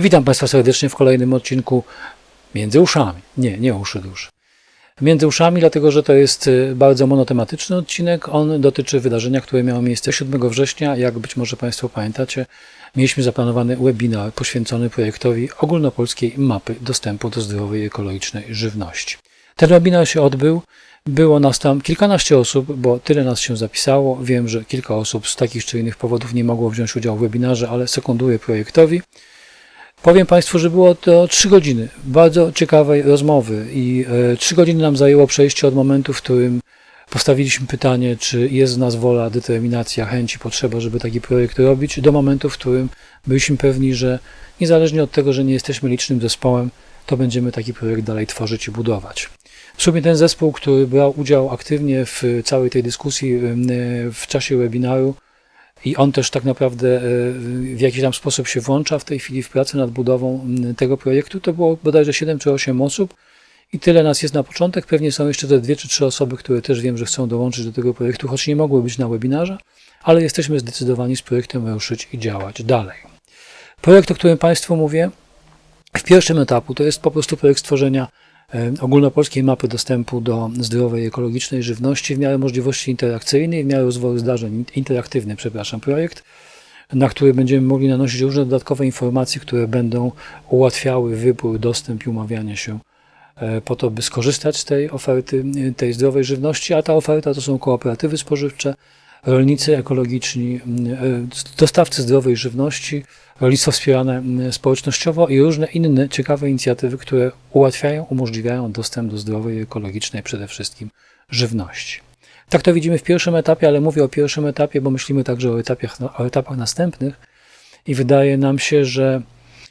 Witam Państwa serdecznie w kolejnym odcinku Między uszami. Nie, nie uszy dusz. Między uszami, dlatego że to jest y, bardzo monotematyczny odcinek. On dotyczy wydarzenia, które miało miejsce 7 września. Jak być może Państwo pamiętacie, mieliśmy zaplanowany webinar poświęcony projektowi ogólnopolskiej mapy dostępu do zdrowej i ekologicznej żywności. Ten webinar się odbył. Było nas tam kilkanaście osób, bo tyle nas się zapisało. Wiem, że kilka osób z takich czy innych powodów nie mogło wziąć udziału w webinarze, ale sekunduję projektowi. Powiem Państwu, że było to 3 godziny bardzo ciekawej rozmowy i 3 godziny nam zajęło przejście od momentu, w którym postawiliśmy pytanie, czy jest w nas wola, determinacja, chęć i potrzeba, żeby taki projekt robić, do momentu, w którym byliśmy pewni, że niezależnie od tego, że nie jesteśmy licznym zespołem, to będziemy taki projekt dalej tworzyć i budować. W sumie ten zespół, który brał udział aktywnie w całej tej dyskusji e, w czasie webinaru, i on też tak naprawdę e, w jakiś tam sposób się włącza w tej chwili w pracę nad budową tego projektu. To było bodajże 7 czy 8 osób i tyle nas jest na początek. Pewnie są jeszcze te dwie czy trzy osoby, które też wiem, że chcą dołączyć do tego projektu, choć nie mogły być na webinarze, ale jesteśmy zdecydowani z projektem ruszyć i działać dalej. Projekt, o którym Państwu mówię, w pierwszym etapu to jest po prostu projekt stworzenia ogólnopolskiej mapy dostępu do zdrowej, ekologicznej żywności w miarę możliwości interakcyjnej, w miarę rozwoju zdarzeń, interaktywny, przepraszam, projekt, na który będziemy mogli nanosić różne dodatkowe informacje, które będą ułatwiały wybór, dostęp i umawianie się e, po to, by skorzystać z tej oferty, tej zdrowej żywności, a ta oferta to są kooperatywy spożywcze, rolnicy ekologiczni, e, dostawcy zdrowej żywności, rolnictwo wspierane społecznościowo i różne inne ciekawe inicjatywy, które ułatwiają, umożliwiają dostęp do zdrowej, ekologicznej przede wszystkim żywności. Tak to widzimy w pierwszym etapie, ale mówię o pierwszym etapie, bo myślimy także o, etapach, o etapach następnych i wydaje nam się, że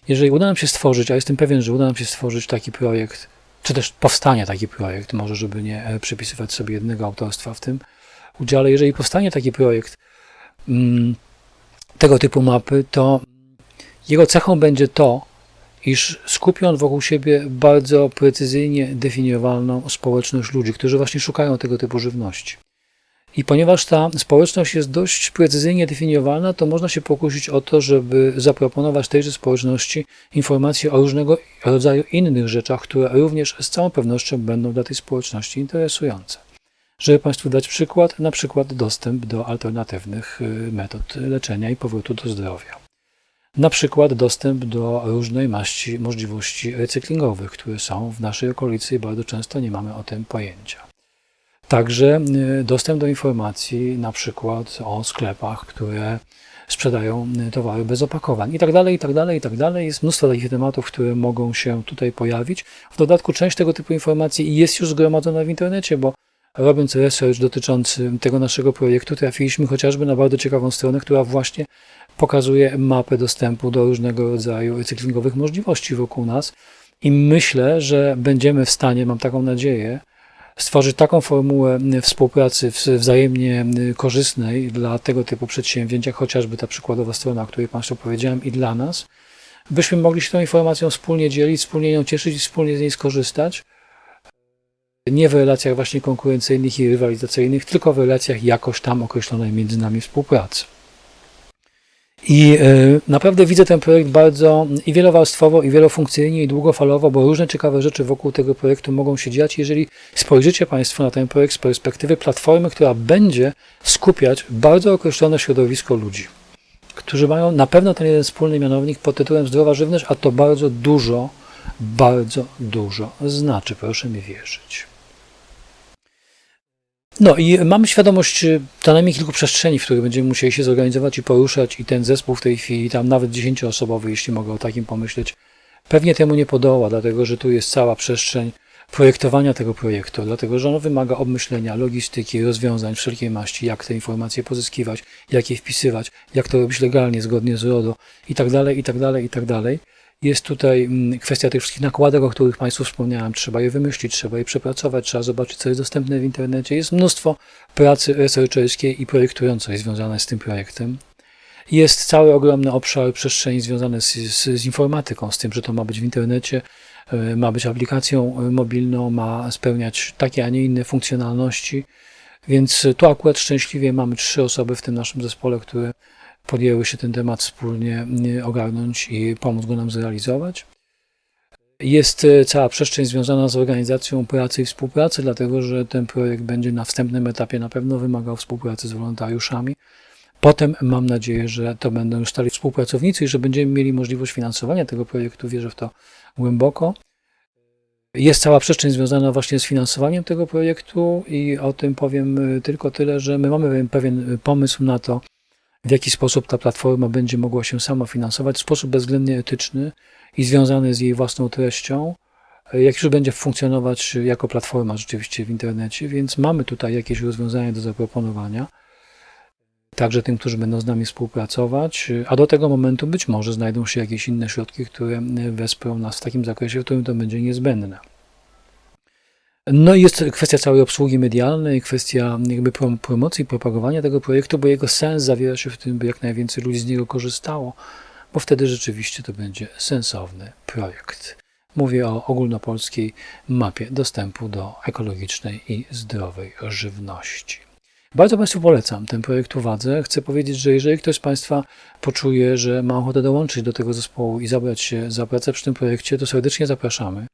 jeżeli uda nam się stworzyć, a jestem pewien, że uda nam się stworzyć taki projekt, czy też powstanie taki projekt, może żeby nie e, przypisywać sobie jednego autorstwa w tym udziale, jeżeli powstanie taki projekt mm, tego typu mapy, to jego cechą będzie to, iż skupi on wokół siebie bardzo precyzyjnie definiowalną społeczność ludzi, którzy właśnie szukają tego typu żywności. I ponieważ ta społeczność jest dość precyzyjnie definiowalna, to można się pokusić o to, żeby zaproponować tejże społeczności informacje o różnego rodzaju innych rzeczach, które również z całą pewnością będą dla tej społeczności interesujące. Żeby Państwu dać przykład, na przykład dostęp do alternatywnych y, metod leczenia i powrotu do zdrowia. Na przykład dostęp do różnej maści możliwości recyklingowych, które są w naszej okolicy i bardzo często nie mamy o tym pojęcia. Także y, dostęp do informacji na przykład o sklepach, które sprzedają y, towary bez opakowań i tak dalej, i tak dalej, i tak dalej. Jest mnóstwo takich tematów, które mogą się tutaj pojawić. W dodatku część tego typu informacji jest już zgromadzona w internecie, bo robiąc research dotyczący tego naszego projektu, trafiliśmy chociażby na bardzo ciekawą stronę, która właśnie pokazuje mapę dostępu do różnego rodzaju recyklingowych możliwości wokół nas. I myślę, że będziemy w stanie, mam taką nadzieję, stworzyć taką formułę współpracy wzajemnie korzystnej dla tego typu przedsięwzięć, jak chociażby ta przykładowa strona, o której Państwu powiedziałem, i dla nas, byśmy mogli się tą informacją wspólnie dzielić, wspólnie ją cieszyć i wspólnie z niej skorzystać. Nie w relacjach właśnie konkurencyjnych i rywalizacyjnych, tylko w relacjach jakoś tam określonej między nami współpracy. I e, naprawdę widzę ten projekt bardzo i wielowarstwowo, i wielofunkcyjnie, i długofalowo, bo różne ciekawe rzeczy wokół tego projektu mogą się dziać, jeżeli spojrzycie Państwo na ten projekt z perspektywy platformy, która będzie skupiać bardzo określone środowisko ludzi, którzy mają na pewno ten jeden wspólny mianownik pod tytułem zdrowa żywność, a to bardzo dużo, bardzo dużo znaczy, proszę mi wierzyć. No i mamy świadomość y, co najmniej kilku przestrzeni, w których będziemy musieli się zorganizować i poruszać i ten zespół w tej chwili, tam nawet dziesięcioosobowy, jeśli mogę o takim pomyśleć, pewnie temu nie podoła, dlatego że tu jest cała przestrzeń projektowania tego projektu, dlatego że ono wymaga obmyślenia, logistyki, rozwiązań wszelkiej maści, jak te informacje pozyskiwać, jak je wpisywać, jak to robić legalnie, zgodnie z RODO i tak dalej, i tak dalej, i tak dalej. Jest tutaj mm, kwestia tych wszystkich nakładek, o których Państwu wspomniałem. Trzeba je wymyślić, trzeba je przepracować, trzeba zobaczyć, co jest dostępne w internecie. Jest mnóstwo pracy researcherskiej i projektującej związane z tym projektem. Jest cały ogromny obszar przestrzeni związany z, z, z informatyką, z tym, że to ma być w internecie, e, ma być aplikacją e, mobilną, ma spełniać takie, a nie inne funkcjonalności. Więc tu akurat szczęśliwie mamy trzy osoby w tym naszym zespole, które podjęły się ten temat wspólnie y, ogarnąć i pomóc go nam zrealizować. Jest y, cała przestrzeń związana z organizacją pracy i współpracy, dlatego że ten projekt będzie na wstępnym etapie na pewno wymagał współpracy z wolontariuszami. Potem mam nadzieję, że to będą już stali współpracownicy i że będziemy mieli możliwość finansowania tego projektu. Wierzę w to głęboko. Jest cała przestrzeń związana właśnie z finansowaniem tego projektu i o tym powiem y, tylko tyle, że my mamy pewien pomysł na to, w jaki sposób ta platforma będzie mogła się sama finansować w sposób bezwzględnie etyczny i związany z jej własną treścią, jak już będzie funkcjonować jako platforma rzeczywiście w internecie, więc mamy tutaj jakieś rozwiązania do zaproponowania, także tym, którzy będą z nami współpracować, a do tego momentu być może znajdą się jakieś inne środki, które wesprą nas w takim zakresie, w którym to będzie niezbędne. No i jest kwestia całej obsługi medialnej, kwestia jakby promocji, propagowania tego projektu, bo jego sens zawiera się w tym, by jak najwięcej ludzi z niego korzystało, bo wtedy rzeczywiście to będzie sensowny projekt. Mówię o ogólnopolskiej mapie dostępu do ekologicznej i zdrowej żywności. Bardzo Państwu polecam ten projekt uwadze. Chcę powiedzieć, że jeżeli ktoś z Państwa poczuje, że ma ochotę dołączyć do tego zespołu i zabrać się za pracę przy tym projekcie, to serdecznie zapraszamy.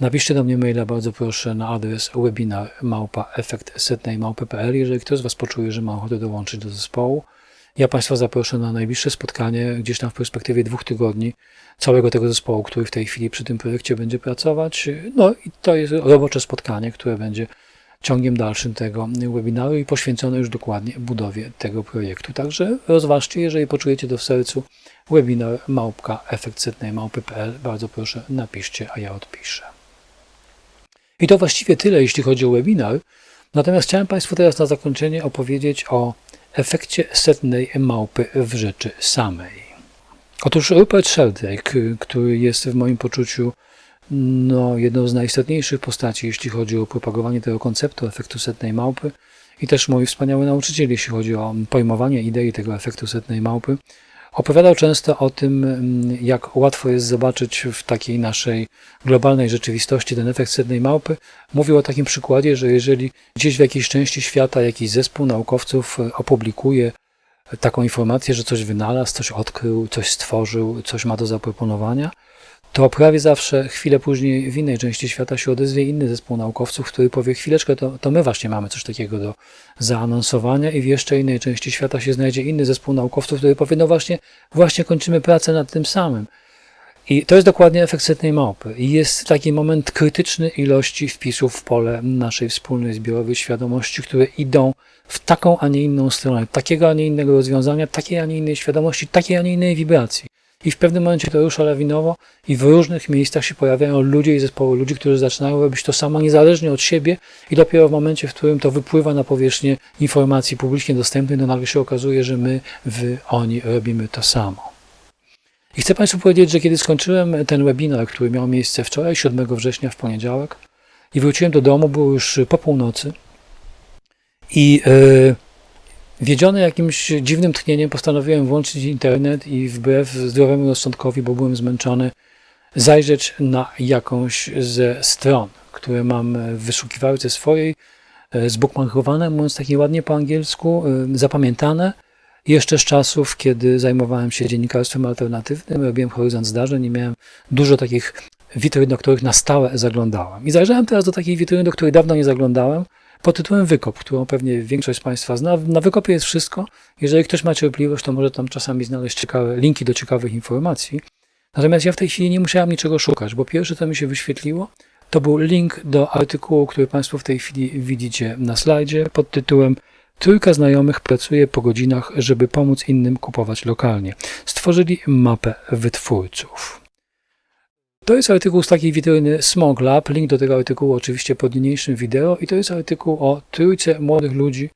Napiszcie do mnie maila, bardzo proszę, na adres webinar małpa efektsetnej.pl, jeżeli ktoś z Was poczuje, że ma ochotę dołączyć do zespołu. Ja Państwa zaproszę na najbliższe spotkanie, gdzieś tam w perspektywie dwóch tygodni, całego tego zespołu, który w tej chwili przy tym projekcie będzie pracować. No i to jest robocze spotkanie, które będzie ciągiem dalszym tego webinaru i poświęcone już dokładnie budowie tego projektu. Także rozważcie, jeżeli poczujecie to w sercu, webinar małpka małpy.pl. Bardzo proszę, napiszcie, a ja odpiszę. I to właściwie tyle, jeśli chodzi o webinar. Natomiast chciałem Państwu teraz na zakończenie opowiedzieć o efekcie setnej małpy w rzeczy samej. Otóż Rupert Sheldrake, który jest w moim poczuciu no, jedną z najistotniejszych postaci, jeśli chodzi o propagowanie tego konceptu efektu setnej małpy i też moi wspaniały nauczyciele, jeśli chodzi o pojmowanie idei tego efektu setnej małpy, Opowiadał często o tym, mm, jak łatwo jest zobaczyć w takiej naszej globalnej rzeczywistości ten efekt sednej małpy. Mówił o takim przykładzie, że jeżeli gdzieś w jakiejś części świata jakiś zespół naukowców e, opublikuje taką informację, że coś wynalazł, coś odkrył, coś stworzył, coś ma do zaproponowania, to prawie zawsze chwilę później w innej części świata się odezwie inny zespół naukowców, który powie chwileczkę, to, to my właśnie mamy coś takiego do zaanonsowania i w jeszcze innej części świata się znajdzie inny zespół naukowców, który powie, no właśnie, właśnie kończymy pracę nad tym samym. I to jest dokładnie efekt setnej małpy. I jest taki moment krytyczny ilości wpisów w pole naszej wspólnej zbiorowej świadomości, które idą w taką, a nie inną stronę, takiego, a nie innego rozwiązania, takiej, a nie innej świadomości, takiej, a nie innej wibracji. I w pewnym momencie to rusza lawinowo i w różnych miejscach się pojawiają ludzie i zespoły ludzi, którzy zaczynają robić to samo niezależnie od siebie i dopiero w momencie, w którym to wypływa na powierzchnię informacji publicznie dostępnej, to nagle się okazuje, że my, wy, oni robimy to samo. I chcę Państwu powiedzieć, że kiedy skończyłem ten webinar, który miał miejsce wczoraj, 7 września w poniedziałek, i wróciłem do domu, było już po północy i yy, Wiedziony jakimś dziwnym tchnieniem postanowiłem włączyć internet i wbrew zdrowemu rozsądkowi, bo byłem zmęczony, zajrzeć na jakąś ze stron, które mam w wyszukiwarce swojej, e, zbookmarkowane, mówiąc tak ładnie po angielsku, e, zapamiętane, jeszcze z czasów, kiedy zajmowałem się dziennikarstwem alternatywnym, robiłem horyzont zdarzeń i miałem dużo takich witryn, do których na stałe zaglądałem. I zajrzałem teraz do takiej witryny, do której dawno nie zaglądałem, pod tytułem Wykop, którą pewnie większość z Państwa zna. Na Wykopie jest wszystko. Jeżeli ktoś ma cierpliwość, to może tam czasami znaleźć ciekawe, linki do ciekawych informacji. Natomiast ja w tej chwili nie musiałem niczego szukać, bo pierwsze, co mi się wyświetliło, to był link do artykułu, który Państwo w tej chwili widzicie na slajdzie pod tytułem Trójka znajomych pracuje po godzinach, żeby pomóc innym kupować lokalnie. Stworzyli mapę wytwórców. To jest artykuł z takiej witryny Smog Lab. Link do tego artykułu oczywiście pod niniejszym wideo. I to jest artykuł o trójce młodych ludzi,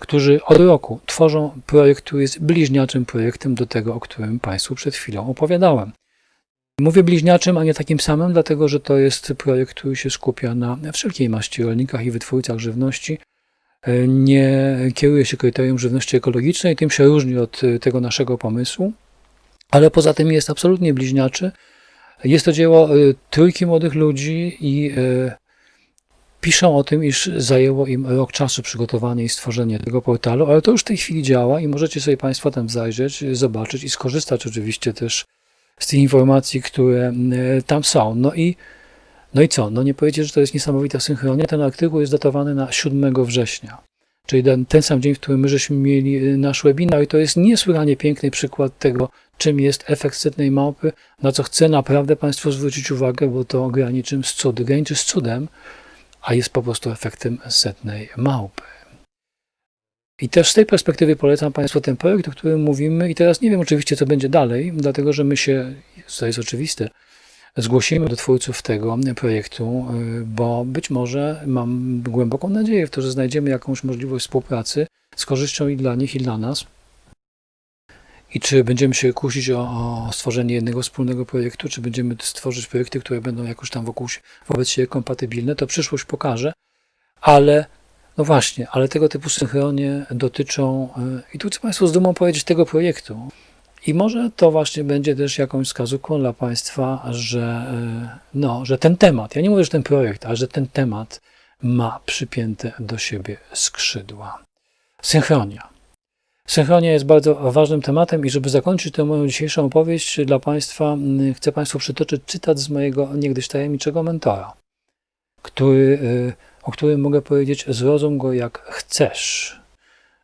którzy od roku tworzą projekt, który jest bliźniaczym projektem do tego, o którym Państwu przed chwilą opowiadałem. Mówię bliźniaczym, a nie takim samym, dlatego że to jest projekt, który się skupia na wszelkiej maści rolnikach i wytwórcach żywności. Nie kieruje się kryterium żywności ekologicznej, tym się różni od tego naszego pomysłu, ale poza tym jest absolutnie bliźniaczy, jest to dzieło y, trójki młodych ludzi i y, Piszą o tym, iż zajęło im rok czasu przygotowanie i stworzenie tego portalu, ale to już w tej chwili działa i możecie sobie Państwo tam zajrzeć, zobaczyć i skorzystać oczywiście też z tych informacji, które e, tam są. No i, no i co? No nie powiedzieć, że to jest niesamowita synchronia. Ten artykuł jest datowany na 7 września, czyli ten, ten sam dzień, w którym my żeśmy mieli e, nasz webinar i to jest niesłychanie piękny przykład tego, czym jest efekt setnej małpy, na co chcę naprawdę Państwu zwrócić uwagę, bo to graniczy z cudem, graniczy z cudem, a jest po prostu efektem setnej małpy. I też z tej perspektywy polecam Państwu ten projekt, o którym mówimy. I teraz nie wiem oczywiście, co będzie dalej, dlatego że my się, to jest oczywiste, zgłosimy do twórców tego projektu, y, bo być może mam głęboką nadzieję w to, że znajdziemy jakąś możliwość współpracy z korzyścią i dla nich, i dla nas. I czy będziemy się kusić o, o stworzenie jednego wspólnego projektu, czy będziemy stworzyć projekty, które będą jakoś tam wokół, wobec siebie kompatybilne, to przyszłość pokaże, ale no właśnie, ale tego typu synchronie dotyczą, y, i tu chcę Państwu z dumą powiedzieć, tego projektu. I może to właśnie będzie też jakąś wskazówką dla Państwa, że, y, no, że ten temat, ja nie mówię, że ten projekt, ale że ten temat ma przypięte do siebie skrzydła. Synchronia. Synchronia jest bardzo ważnym tematem i żeby zakończyć tę moją dzisiejszą opowieść dla Państwa, chcę Państwu przytoczyć cytat z mojego niegdyś tajemniczego mentora, który o którym mogę powiedzieć: zrozum go jak chcesz.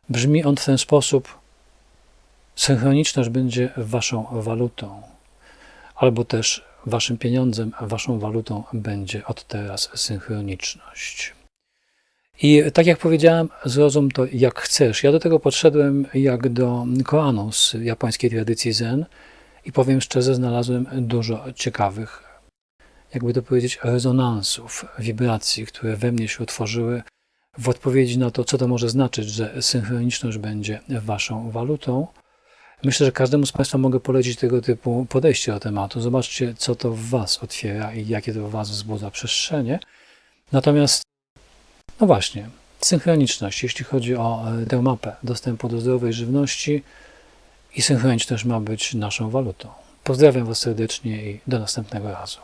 Brzmi on w ten sposób: synchroniczność będzie waszą walutą, albo też waszym pieniądzem, waszą walutą będzie od teraz synchroniczność. I tak jak powiedziałem, zrozum to jak chcesz. Ja do tego podszedłem jak do Koranu z japońskiej tradycji Zen i powiem szczerze, znalazłem dużo ciekawych jakby to powiedzieć, rezonansów, wibracji, które we mnie się utworzyły w odpowiedzi na to, co to może znaczyć, że synchroniczność będzie waszą walutą. Myślę, że każdemu z Państwa mogę polecić tego typu podejście do tematu. Zobaczcie, co to w Was otwiera i jakie to w Was wzbudza przestrzenie. Natomiast, no właśnie, synchroniczność, jeśli chodzi o e, tę mapę dostępu do zdrowej żywności i synchroniczność ma być naszą walutą. Pozdrawiam Was serdecznie i do następnego razu.